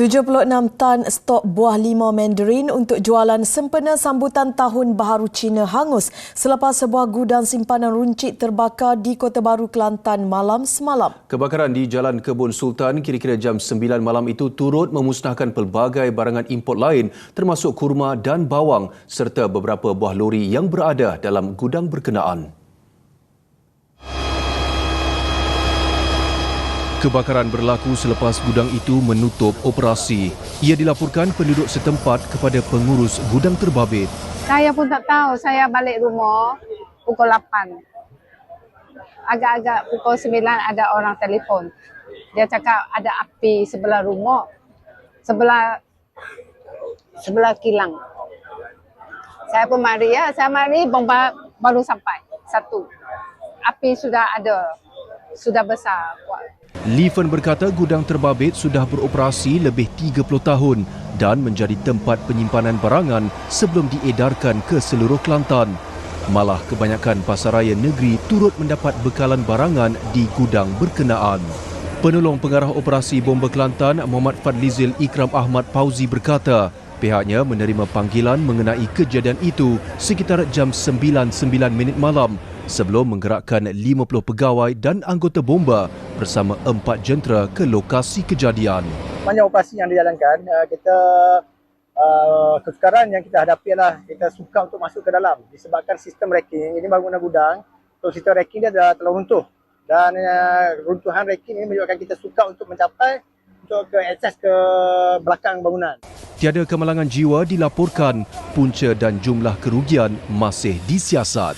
76 tan stok buah limau mandarin untuk jualan sempena sambutan Tahun Baharu Cina hangus selepas sebuah gudang simpanan runcit terbakar di Kota Baru, Kelantan malam semalam. Kebakaran di Jalan Kebun Sultan kira-kira jam 9 malam itu turut memusnahkan pelbagai barangan import lain termasuk kurma dan bawang serta beberapa buah lori yang berada dalam gudang berkenaan. Kebakaran berlaku selepas gudang itu menutup operasi. Ia dilaporkan penduduk setempat kepada pengurus gudang terbabit. Saya pun tak tahu. Saya balik rumah pukul 8. Agak-agak pukul 9 ada orang telefon. Dia cakap ada api sebelah rumah. Sebelah sebelah kilang. Saya pun mari ya. Saya mari bomba baru sampai. Satu. Api sudah ada. Sudah besar. Liven berkata gudang terbabit sudah beroperasi lebih 30 tahun dan menjadi tempat penyimpanan barangan sebelum diedarkan ke seluruh Kelantan. Malah kebanyakan pasaraya negeri turut mendapat bekalan barangan di gudang berkenaan. Penolong Pengarah Operasi Bomba Kelantan Muhammad Fadlizil Ikram Ahmad Pauzi berkata, pihaknya menerima panggilan mengenai kejadian itu sekitar jam 9.09 minit malam sebelum menggerakkan 50 pegawai dan anggota bomba bersama empat jentera ke lokasi kejadian. Banyak operasi yang dijalankan, uh, kita uh, kesukaran yang kita hadapi adalah kita suka untuk masuk ke dalam disebabkan sistem racking ini bangunan gudang, so sistem racking dia dah telah runtuh dan uh, runtuhan racking ini menyebabkan kita suka untuk mencapai untuk ke akses ke belakang bangunan. Tiada kemalangan jiwa dilaporkan, punca dan jumlah kerugian masih disiasat.